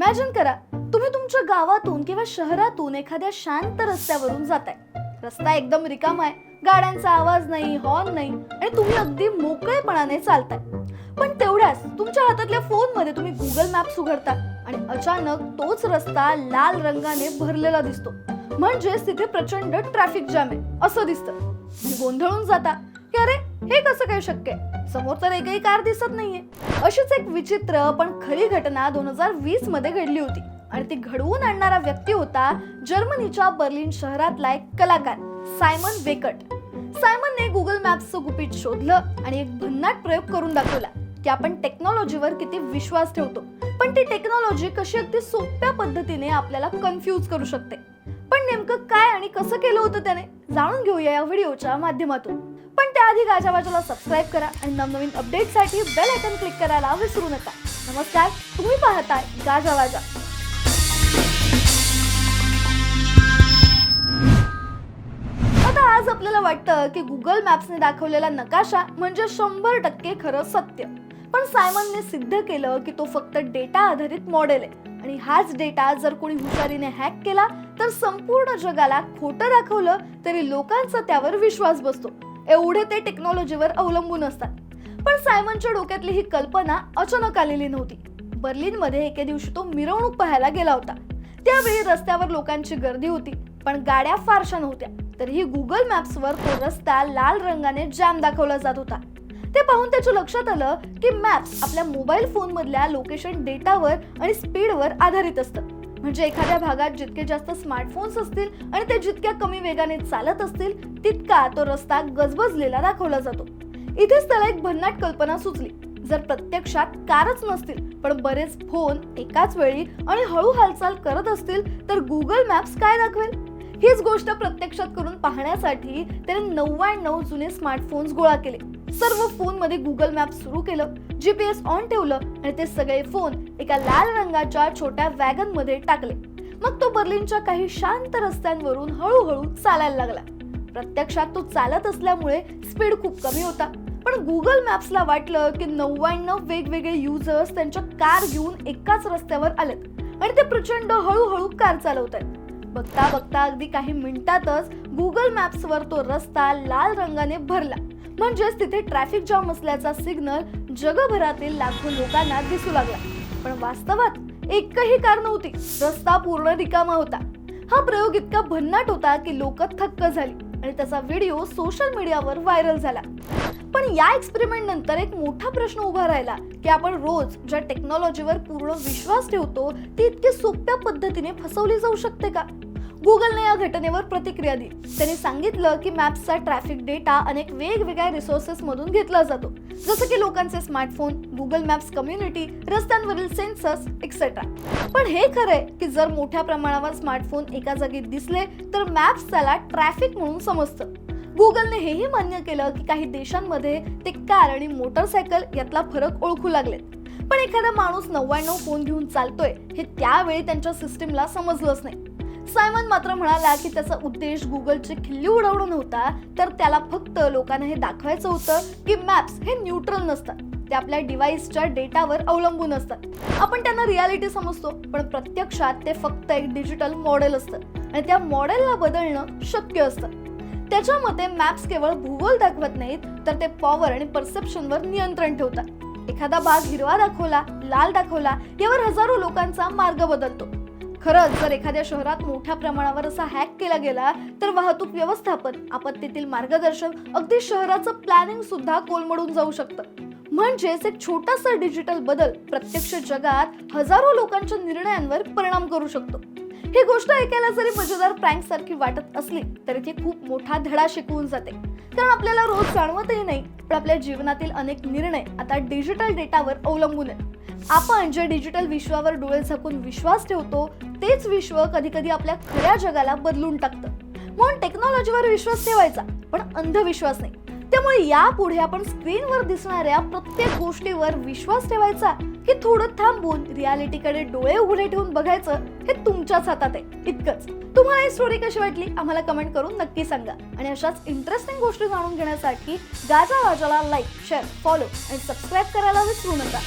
Imagine करा तुम्ही तुमच्या गावातून किंवा शहरातून एखाद्या शांत रस्त्यावरून जाताय. रस्ता एकदम रिकामा आहे गाड्यांचा आवाज नाही हॉर्न नाही आणि तुम्ही अगदी मोकळेपणाने चालताय. पण तेवढ्याच तुमच्या हातातल्या फोनमध्ये तुम्ही गुगल मॅप्स उघडता आणि अचानक तोच रस्ता लाल रंगाने भरलेला दिसतो. म्हणजेच तिथे प्रचंड ट्रॅफिक जाम आहे असं दिसतं. तुम्ही गोंधळून जाता. की अरे हे कसं काय शक्य आहे? समोर तर एकही कार दिसत नाहीये. अशीच एक विचित्र पण खरी घटना दोन हजार वीसमध्ये घडली होती. आणि ती घडवून आणणारा व्यक्ती होता जर्मनीच्या बर्लिन शहरातला एक कलाकार सायमन वेकट सायमनने गुगल मॅप्सचं गुपित शोधलं आणि एक भन्नाट प्रयोग करून दाखवला की आपण टेक्नॉलॉजीवर किती विश्वास ठेवतो. पण ती टेक्नॉलॉजी कशी अगदी सोप्या पद्धतीने आपल्याला कन्फ्यूज करू शकते. पण नेमकं काय आणि कसं केलं होतं त्याने जाणून घेऊया या व्हिडिओच्या माध्यमातून. पण त्याआधी गाजावाजाला सबस्क्राईब करा आणि नवनवीन अपडेटसाठी बेल आयकन क्लिक करायला विसरू नका. नमस्कार तुम्ही पाहताय गाजावाजा आता आज आपल्याला वाटतं की गुगल मॅप्सने दाखवलेला नकाशा म्हणजे शंभर टक्के खरं सत्य. पण सायमनने सिद्ध केलं की तो फक्त डेटा आधारित मॉडेल आहे. आणि हाच डेटा जर कोणी हुशारीने हॅक केला तर संपूर्ण जगाला खोटं दाखवलं तरी लोकांचा त्यावर विश्वास बसतो. एवढे ते टेक्नॉलॉजीवर अवलंबून असतात. पण सायमनच्या डोक्यातली ही कल्पना अचानक आलेली नव्हती. बर्लिनमध्ये एके दिवशी तो मिरवणूक पाहायला गेला होता. त्यावेळी रस्त्यावर लोकांची गर्दी होती पण गाड्या फारशा नव्हत्या. तरीही गुगल मॅप्सवर तो रस्ता लाल रंगाने जॅम दाखवला जात होता. ते पाहून त्याच्या लक्षात आलं की मॅप्स आपल्या मोबाईल फोनमधल्या लोकेशन डेटावर आणि स्पीडवर आधारित असतं. म्हणजे एखाद्या भागात जितके जास्त स्मार्टफोन्स असतील आणि ते जितक्या कमी वेगाने चालत असतील तितका तो रस्ता गजबजलेला दाखवला जातो. इथेच त्याला एक भन्नाट कल्पना सुचली. जर प्रत्यक्षात कारच नसतील पण बरेच फोन एकाच वेळी आणि हळू हालचाल करत असतील तर गुगल मॅप्स काय दाखवेल? हीच गोष्ट प्रत्यक्षात करून पाहण्यासाठी त्याने नव्याण्णव जुने स्मार्टफोन्स गोळा केले. सर्व फोनमध्ये गुगल मॅप सुरू केलं जीपीएस ऑन ठेवलं आणि ते सगळे फोन एका लाल रंगाच्या छोट्या वॅगनमध्ये टाकले. मग तो बर्लिनच्या काही शांत रस्त्यांवरून हळूहळू चालायला लागला. प्रत्यक्षात तो चालत असल्यामुळे स्पीड खूप कमी होता. पण गुगल मॅप्सला वाटलं की नव्याण्णव वेगवेगळे युजर्स त्यांच्या कार घेऊन एकाच रस्त्यावर आलेत आणि ते प्रचंड हळूहळू कार चालवत आहेत बघता बघता अगदी काही मिनिटातच गुगल मॅप्सवर तो रस्ता लाल रंगाने भरला. म्हणजेच तिथे ट्रॅफिक जाम असल्याचा सिग्नल जगभरातील लाखो लोकांना दिसू लागला. पण वास्तवात एकही कार नव्हती. रस्ता पूर्ण रिकामा होता. हा प्रयोग इतका भन्नाट होता की लोक थक्क झाली आणि त्याचा व्हिडिओ सोशल मीडियावर व्हायरल झाला. पण या एक्सपेरिमेंट नंतर एक मोठा प्रश्न उभा राहिला की आपण रोज ज्या टेक्नॉलॉजीवर पूर्ण विश्वास ठेवतो ती इतकी सोप्या पद्धतीने फसवली जाऊ शकते का? गुगलने या घटनेवर प्रतिक्रिया दिली. त्यांनी सांगितलं की मॅप्सचा ट्रॅफिक डेटा अनेक वेगवेगळ्या रिसोर्सेस मधून घेतला जातो. जसं की लोकांचे स्मार्टफोन गुगल मॅप्स कम्युनिटी रस्त्यांवरील सेन्सर्स एक्सेट्रा पण हे खरंय की जर मोठ्या प्रमाणावर स्मार्टफोन एका जागी दिसले तर मॅप्स त्याला ट्रॅफिक म्हणून समजतं. गुगलने हेही मान्य केलं की काही देशांमध्ये ते कार आणि मोटरसायकल यातला फरक ओळखू लागलेत. पण एखादा माणूस नव्याण्णव फोन घेऊन चालतोय हे त्यावेळी त्यांच्या सिस्टीमला समजलंच नाही. सायमन मात्र म्हणाला की त्याचा उद्देश गुगलची खिल्ली उडवणं नव्हता तर त्याला फक्त लोकांना हे दाखवायचं होतं की मॅप्स हे न्यूट्रल नसतात. ते आपल्या डिव्हाइसच्या डेटावर अवलंबून असतात. आपण त्यांना रियालिटी समजतो पण प्रत्यक्षात ते फक्त एक डिजिटल मॉडेल असतं आणि त्या मॉडेलला बदलणं शक्य असतं. त्याच्या मते मॅप्स केवळ भूगोल दाखवत नाहीत तर ते पॉवर आणि परसेप्शनवर नियंत्रण ठेवतात. एखादा भाग हिरवा दाखवला लाल दाखवला यावर हजारो लोकांचा मार्ग बदलतो. खरंच जर एखाद्या शहरात मोठ्या प्रमाणावर असा हॅक केला गेला तर वाहतूक व्यवस्थापन आपत्तीतील मार्गदर्शन अगदी शहराचं प्लॅनिंग सुद्धा कोलमडून जाऊ शकतं. म्हणजेच एक छोटासा डिजिटल बदल प्रत्यक्ष जगात हजारो लोकांच्या निर्णयांवर परिणाम करू शकतो. ही गोष्ट ऐकायला जरी मजेदार प्रँक सारखी वाटत असली तरी ती खूप मोठा धडा शिकवून जाते. कारण आपल्याला रोज जाणवतही नाही. पण आपल्या जीवनातील अनेक निर्णय आता डिजिटल डेटावर अवलंबून आहेत. आपण जे डिजिटल विश्वावर डोळे झाकून विश्वास ठेवतो तेच विश्व कधी कधी आपल्या खऱ्या जगाला बदलून टाकतं. म्हणून टेक्नॉलॉजीवर विश्वास ठेवायचा पण अंधविश्वास नाही. त्यामुळे यापुढे आपण स्क्रीनवर दिसणाऱ्या प्रत्येक गोष्टीवर विश्वास ठेवायचा की थोडं थांबून रियालिटीकडे डोळे उघडे ठेवून बघायचं हे तुमच्याच हातात आहे इतकंच. तुम्हाला ही स्टोरी कशी वाटली आम्हाला कमेंट करून नक्की सांगा. आणि अशाच इंटरेस्टिंग गोष्टी जाणून घेण्यासाठी गाजा वाजाला लाईक शेअर फॉलो आणि सबस्क्राईब करायला विसरू नका.